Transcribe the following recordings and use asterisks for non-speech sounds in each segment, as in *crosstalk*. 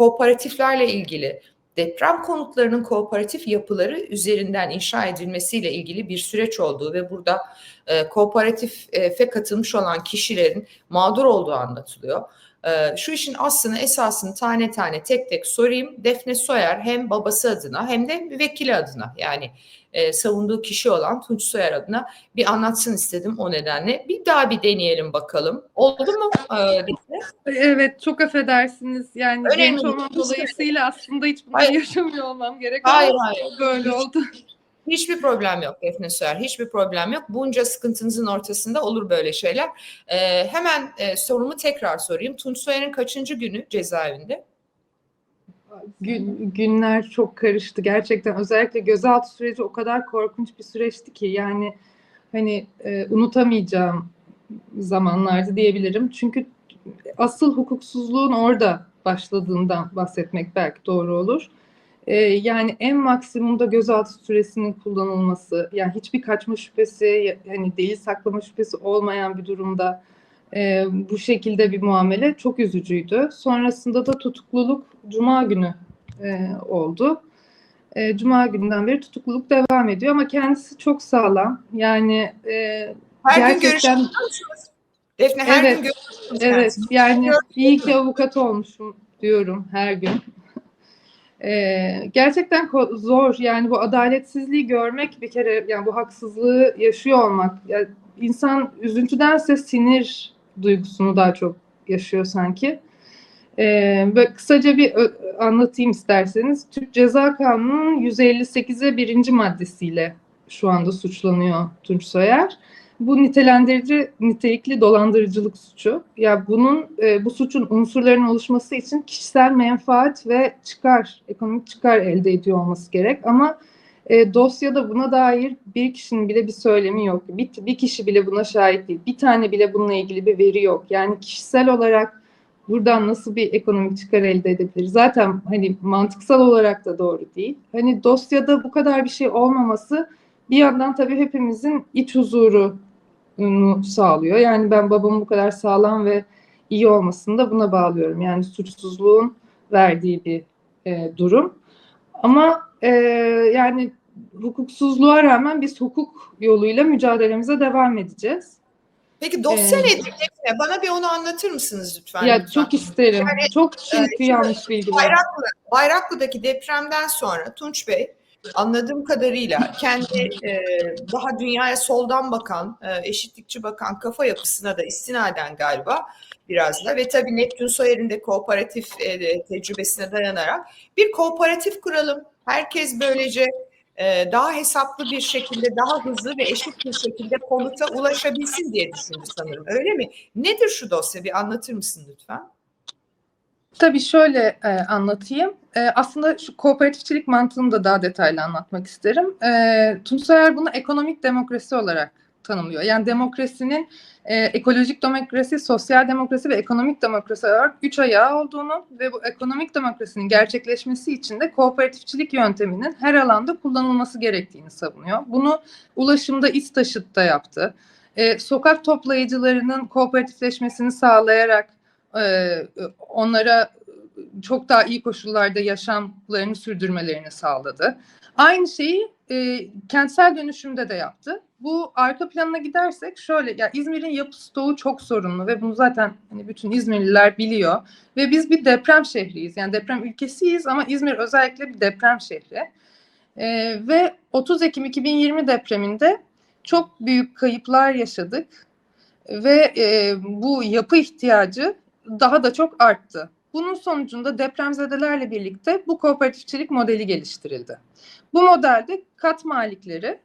kooperatiflerle ilgili deprem konutlarının kooperatif yapıları üzerinden inşa edilmesiyle ilgili bir süreç olduğu ve burada e, kooperatife katılmış olan kişilerin mağdur olduğu anlatılıyor. E, şu işin aslını esasını tane tane tek tek sorayım. Defne Soyer hem babası adına hem de vekili adına yani e, savunduğu kişi olan Tunç Soyer adına bir anlatsın istedim o nedenle. Bir daha bir deneyelim bakalım. Oldu mu? E, Evet çok affedersiniz. Yani Önemli genç olmam dolayısıyla aslında hiç bunu Hayır. yaşamıyor olmam gerek. Hayır, hayır. Böyle oldu. Hiçbir problem yok Defne Soyer. Hiçbir problem yok. Bunca sıkıntınızın ortasında olur böyle şeyler. Ee, hemen e, sorumu tekrar sorayım. Tunç Soyer'in kaçıncı günü cezaevinde? Gün, günler çok karıştı gerçekten. Özellikle gözaltı süreci o kadar korkunç bir süreçti ki yani hani e, unutamayacağım zamanlardı diyebilirim. Çünkü asıl hukuksuzluğun orada başladığından bahsetmek belki doğru olur. E, yani en maksimumda gözaltı süresinin kullanılması, yani hiçbir kaçma şüphesi, yani delil saklama şüphesi olmayan bir durumda e, bu şekilde bir muamele çok üzücüydü. Sonrasında da tutukluluk Cuma günü e, oldu. E, Cuma gününden beri tutukluluk devam ediyor ama kendisi çok sağlam. Yani e, Her gün gerçekten görüşüyor musunuz? Defne her Evet, gün görüşüyor musunuz evet yani iyi ki avukat olmuşum diyorum her gün. *laughs* E, gerçekten zor yani bu adaletsizliği görmek bir kere yani bu haksızlığı yaşıyor olmak yani insan üzüntüdense sinir duygusunu daha çok yaşıyor sanki. Ee, böyle kısaca bir anlatayım isterseniz. Türk Ceza Kanunu'nun 158'e birinci maddesiyle şu anda suçlanıyor Tunç Soyer. Bu nitelendirici nitelikli dolandırıcılık suçu. Ya bunun e, bu suçun unsurlarının oluşması için kişisel menfaat ve çıkar, ekonomik çıkar elde ediyor olması gerek. Ama e, dosyada buna dair bir kişinin bile bir söylemi yok. Bir, bir kişi bile buna şahit değil. Bir tane bile bununla ilgili bir veri yok. Yani kişisel olarak buradan nasıl bir ekonomik çıkar elde edebilir? Zaten hani mantıksal olarak da doğru değil. Hani dosyada bu kadar bir şey olmaması bir yandan tabii hepimizin iç huzurunu sağlıyor. Yani ben babamın bu kadar sağlam ve iyi olmasını da buna bağlıyorum. Yani suçsuzluğun verdiği bir e, durum. Ama e, yani hukuksuzluğa rağmen biz hukuk yoluyla mücadelemize devam edeceğiz. Peki dosya Ee, nedir Defne? Bana bir onu anlatır mısınız lütfen? ya lütfen? çok isterim. Yani, çok e, çünkü şimdi yanlış bilgi var. Bayraklı, Bayraklı'daki depremden sonra Tunç Bey anladığım kadarıyla kendi e, daha dünyaya soldan bakan, e, eşitlikçi bakan kafa yapısına da istinaden galiba biraz da ve tabii Neptün Soyer'in de kooperatif e, tecrübesine dayanarak bir kooperatif kuralım. Herkes böylece e, daha hesaplı bir şekilde, daha hızlı ve eşit bir şekilde konuta ulaşabilsin diye düşündü sanırım. Öyle mi? Nedir şu dosya? Bir anlatır mısın lütfen? Tabii şöyle e, anlatayım. E, aslında şu kooperatifçilik mantığını da daha detaylı anlatmak isterim. E, Tunç Soyer bunu ekonomik demokrasi olarak tanımlıyor. Yani demokrasinin e, ekolojik demokrasi, sosyal demokrasi ve ekonomik demokrasi olarak üç ayağı olduğunu ve bu ekonomik demokrasinin gerçekleşmesi için de kooperatifçilik yönteminin her alanda kullanılması gerektiğini savunuyor. Bunu ulaşımda İç taşıtta yaptı. E, sokak toplayıcılarının kooperatifleşmesini sağlayarak e, onlara çok daha iyi koşullarda yaşamlarını sürdürmelerini sağladı. Aynı şeyi e, kentsel dönüşümde de yaptı. Bu arka planına gidersek şöyle ya İzmir'in yapı stoğu çok sorunlu ve bunu zaten hani bütün İzmirliler biliyor ve biz bir deprem şehriyiz. Yani deprem ülkesiyiz ama İzmir özellikle bir deprem şehri. E, ve 30 Ekim 2020 depreminde çok büyük kayıplar yaşadık ve e, bu yapı ihtiyacı daha da çok arttı. Bunun sonucunda depremzedelerle birlikte bu kooperatifçilik modeli geliştirildi. Bu modelde kat malikleri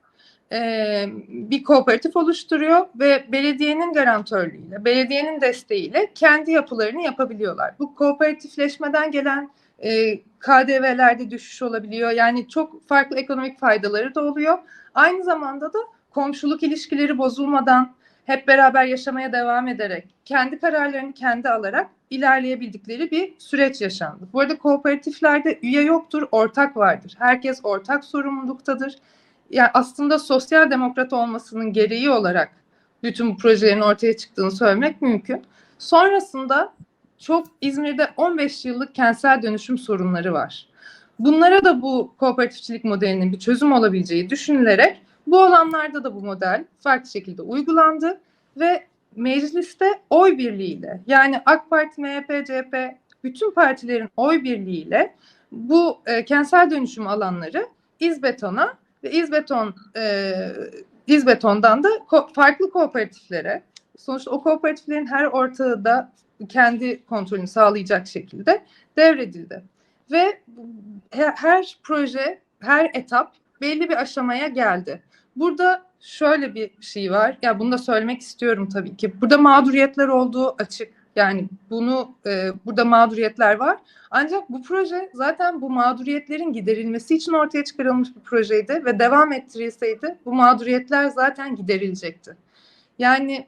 e, bir kooperatif oluşturuyor ve belediyenin garantörlüğüyle, belediyenin desteğiyle kendi yapılarını yapabiliyorlar. Bu kooperatifleşmeden gelen e, KDV'lerde düşüş olabiliyor. Yani çok farklı ekonomik faydaları da oluyor. Aynı zamanda da komşuluk ilişkileri bozulmadan hep beraber yaşamaya devam ederek, kendi kararlarını kendi alarak ilerleyebildikleri bir süreç yaşandı. Bu arada kooperatiflerde üye yoktur, ortak vardır. Herkes ortak sorumluluktadır. Yani aslında sosyal demokrat olmasının gereği olarak bütün bu projelerin ortaya çıktığını söylemek mümkün. Sonrasında çok İzmir'de 15 yıllık kentsel dönüşüm sorunları var. Bunlara da bu kooperatifçilik modelinin bir çözüm olabileceği düşünülerek bu alanlarda da bu model farklı şekilde uygulandı ve mecliste oy birliğiyle yani AK Parti, MHP, CHP bütün partilerin oy birliğiyle bu e, kentsel dönüşüm alanları İzbeton'a ve İzbeton e, İzbeton'dan da ko- farklı kooperatiflere sonuçta o kooperatiflerin her ortağı da kendi kontrolünü sağlayacak şekilde devredildi. Ve her, proje, her etap belli bir aşamaya geldi. Burada şöyle bir şey var. Ya bunu da söylemek istiyorum tabii ki. Burada mağduriyetler olduğu açık. Yani bunu e, burada mağduriyetler var. Ancak bu proje zaten bu mağduriyetlerin giderilmesi için ortaya çıkarılmış bir projeydi ve devam ettirilseydi bu mağduriyetler zaten giderilecekti. Yani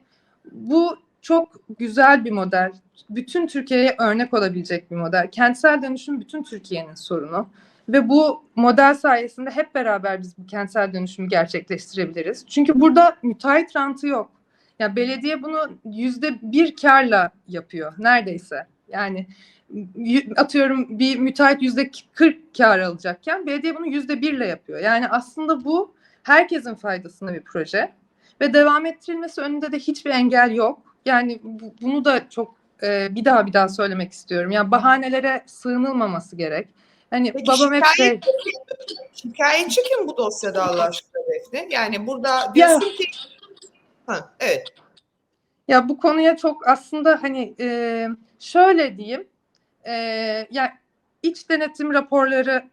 bu çok güzel bir model. Bütün Türkiye'ye örnek olabilecek bir model. Kentsel dönüşüm bütün Türkiye'nin sorunu. Ve bu model sayesinde hep beraber biz bu kentsel dönüşümü gerçekleştirebiliriz. Çünkü burada müteahhit rantı yok. Ya belediye bunu yüzde bir karla yapıyor neredeyse. Yani atıyorum bir müteahhit yüzde 40 kar alacakken belediye bunu yüzde birle yapıyor. Yani aslında bu herkesin faydasına bir proje ve devam ettirilmesi önünde de hiçbir engel yok. Yani bu- bunu da çok e, bir daha bir daha söylemek istiyorum. Yani bahanelere sığınılmaması gerek. Hani Peki babam hep şey şikayet- Şikayetçi kim bu dosyada Allah aşkına Defne? Yani burada diyorsun ki ha, evet Ya bu konuya çok aslında hani e, şöyle diyeyim, e, ya iç denetim raporları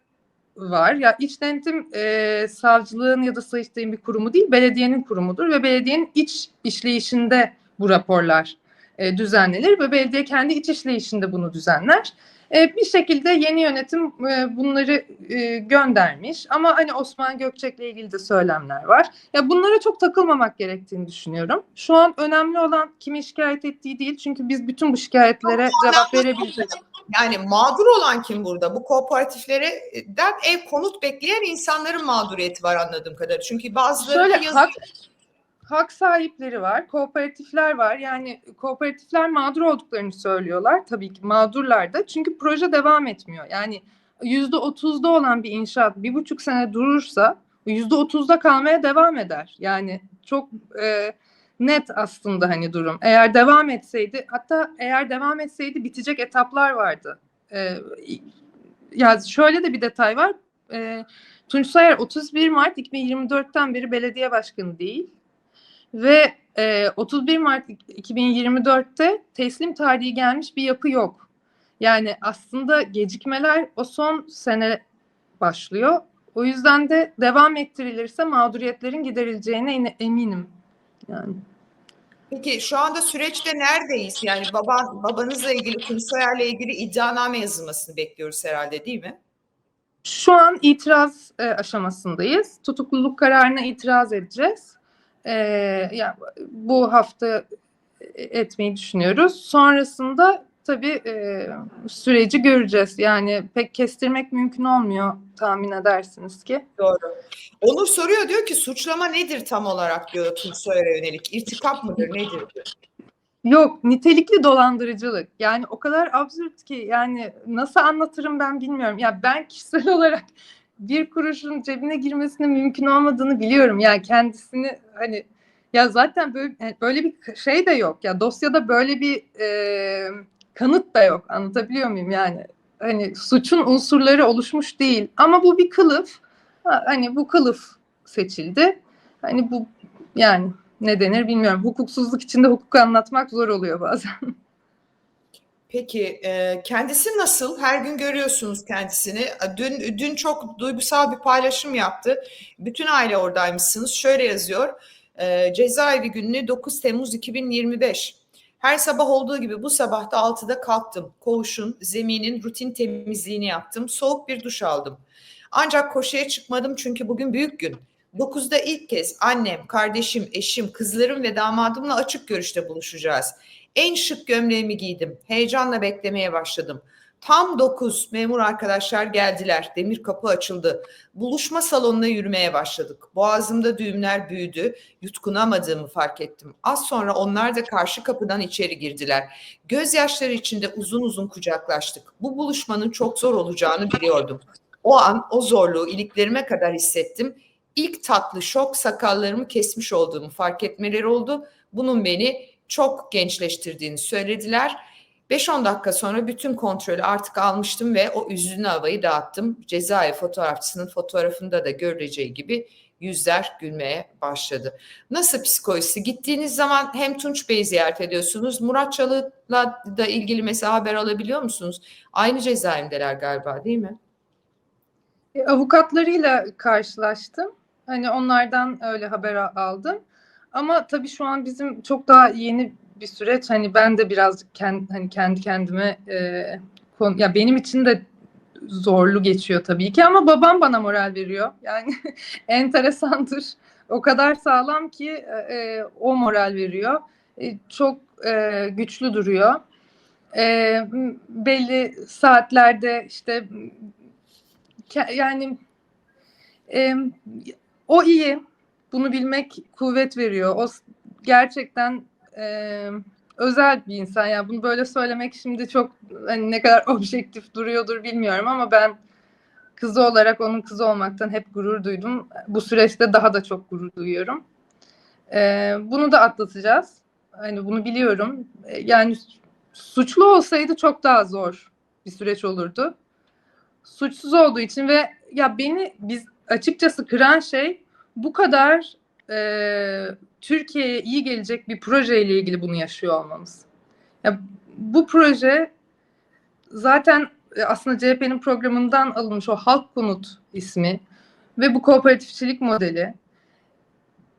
var. Ya iç denetim e, savcılığın ya da sayıştayın bir kurumu değil, belediyenin kurumudur ve belediyenin iç işleyişinde bu raporlar e, düzenlenir ve belediye kendi iç işleyişinde bunu düzenler. E, bir şekilde yeni yönetim e, bunları e, göndermiş ama hani Osman Gökçek'le ilgili de söylemler var. Ya bunlara çok takılmamak gerektiğini düşünüyorum. Şu an önemli olan kimin şikayet ettiği değil. Çünkü biz bütün bu şikayetlere cevap verebiliriz. yani mağdur olan kim burada? Bu kooperatiflerden ev konut bekleyen insanların mağduriyeti var anladığım kadarıyla. Çünkü bazıları Şöyle yazıyor. hak, hak sahipleri var, kooperatifler var. Yani kooperatifler mağdur olduklarını söylüyorlar. Tabii ki mağdurlar da. Çünkü proje devam etmiyor. Yani yüzde otuzda olan bir inşaat bir buçuk sene durursa yüzde otuzda kalmaya devam eder. Yani çok e, net aslında hani durum. Eğer devam etseydi, hatta eğer devam etseydi bitecek etaplar vardı. E, ya şöyle de bir detay var. E, Tunç Soyer 31 Mart 2024'ten beri belediye başkanı değil ve e, 31 Mart 2024'te teslim tarihi gelmiş bir yapı yok. Yani aslında gecikmeler o son sene başlıyor. O yüzden de devam ettirilirse mağduriyetlerin giderileceğine ine- eminim. Yani Peki şu anda süreçte neredeyiz? Yani baban, babanızla ilgili, Tunç Soyer'le ilgili iddianame yazılmasını bekliyoruz herhalde değil mi? Şu an itiraz e, aşamasındayız. Tutukluluk kararına itiraz edeceğiz. E, ya bu hafta etmeyi düşünüyoruz. Sonrasında tabii e, süreci göreceğiz. Yani pek kestirmek mümkün olmuyor tahmin edersiniz ki. Doğru. Onur soruyor diyor ki suçlama nedir tam olarak diyor Tunç Soyer'e yönelik. İrtikap mıdır nedir diyor. Yok, nitelikli dolandırıcılık. Yani o kadar absürt ki yani nasıl anlatırım ben bilmiyorum. Ya ben kişisel *laughs* olarak bir kuruşun cebine girmesinin mümkün olmadığını biliyorum. Yani kendisini hani ya zaten böyle böyle bir şey de yok. Ya dosyada böyle bir e, kanıt da yok. Anlatabiliyor muyum yani? Hani suçun unsurları oluşmuş değil. Ama bu bir kılıf. Ha, Hani bu kılıf seçildi. Hani bu yani ne denir bilmiyorum. Hukuksuzluk içinde hukuk anlatmak zor oluyor bazen. *laughs* Peki e, kendisi nasıl? Her gün görüyorsunuz kendisini. Dün dün çok duygusal bir paylaşım yaptı. Bütün aile oradaymışsınız. Şöyle yazıyor. E, cezaevi günü 9 Temmuz 2025. Her sabah olduğu gibi bu sabah da 6'da kalktım. Koğuşun, zeminin rutin temizliğini yaptım. Soğuk bir duş aldım. Ancak koşuya çıkmadım çünkü bugün büyük gün. 9'da ilk kez annem, kardeşim, eşim, kızlarım ve damadımla açık görüşte buluşacağız. En şık gömleğimi giydim. Heyecanla beklemeye başladım. Tam 9 memur arkadaşlar geldiler. Demir kapı açıldı. Buluşma salonuna yürümeye başladık. Boğazımda düğümler büyüdü. Yutkunamadığımı fark ettim. Az sonra onlar da karşı kapıdan içeri girdiler. Gözyaşları içinde uzun uzun kucaklaştık. Bu buluşmanın çok zor olacağını biliyordum. O an o zorluğu iliklerime kadar hissettim. İlk tatlı şok sakallarımı kesmiş olduğumu fark etmeleri oldu. Bunun beni çok gençleştirdiğini söylediler. 5-10 dakika sonra bütün kontrolü artık almıştım ve o üzünlü havayı dağıttım. Cezaevi fotoğrafçısının fotoğrafında da görüleceği gibi yüzler gülmeye başladı. Nasıl psikolojisi? Gittiğiniz zaman hem Tunç Bey'i ziyaret ediyorsunuz. Murat Çalık'la da ilgili mesela haber alabiliyor musunuz? Aynı cezaevindeler galiba değil mi? E, Avukatlarıyla karşılaştım. Hani onlardan öyle haber aldım. Ama tabii şu an bizim çok daha yeni bir süreç. Hani ben de birazcık kendi, hani kendi kendime e, kon- ya benim için de zorlu geçiyor tabii ki ama babam bana moral veriyor. Yani *laughs* enteresandır. O kadar sağlam ki e, e, o moral veriyor. E, çok e, güçlü duruyor. E, belli saatlerde işte yani e, o iyi. Bunu bilmek kuvvet veriyor. O gerçekten e, özel bir insan. Yani bunu böyle söylemek şimdi çok hani ne kadar *laughs* objektif duruyordur bilmiyorum ama ben kızı olarak onun kızı olmaktan hep gurur duydum. Bu süreçte daha da çok gurur duyuyorum. E, bunu da atlatacağız. Hani bunu biliyorum. E, yani suçlu olsaydı çok daha zor bir süreç olurdu. Suçsuz olduğu için ve ya beni biz açıkçası kıran şey bu kadar e, Türkiye'ye iyi gelecek bir projeyle ilgili bunu yaşıyor olmamız. Ya bu proje zaten e, aslında CHP'nin programından alınmış o Halk Konut ismi ve bu kooperatifçilik modeli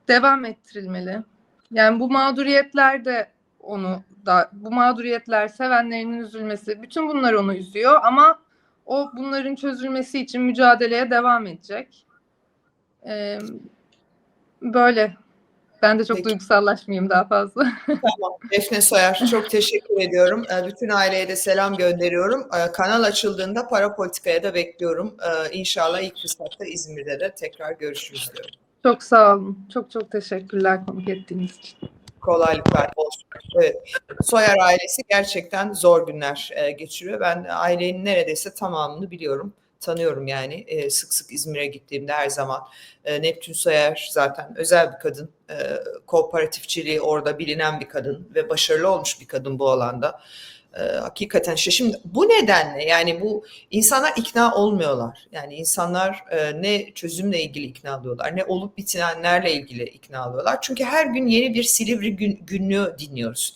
devam ettirilmeli. Yani bu mağduriyetler de onu da bu mağduriyetler sevenlerinin üzülmesi bütün bunlar onu üzüyor ama o bunların çözülmesi için mücadeleye devam edecek. Ee, böyle. Ben de çok Peki. duygusallaşmayayım daha fazla. *laughs* Tamam. Defne Soyer çok teşekkür ediyorum. Bütün aileye de selam gönderiyorum. Kanal açıldığında para politikaya da bekliyorum. İnşallah ilk fırsatta İzmir'de de tekrar görüşürüz diyorum. çok sağ olun. Çok çok teşekkürler konuk ettiğiniz için. Kolaylıklar olsun. Evet. Soyer ailesi gerçekten zor günler geçiriyor. Ben ailenin neredeyse tamamını biliyorum. Tanıyorum yani. E, sık sık İzmir'e gittiğimde her zaman. E, Neptün Soyer zaten özel bir kadın. E, kooperatifçiliği orada bilinen bir kadın ve başarılı olmuş bir kadın bu alanda. E, hakikaten işte şimdi bu nedenle yani bu insanlar ikna olmuyorlar. Yani insanlar e, ne çözümle ilgili ikna oluyorlar ne olup bitenlerle ilgili ikna oluyorlar. Çünkü her gün yeni bir Silivri gün, günlüğü dinliyoruz.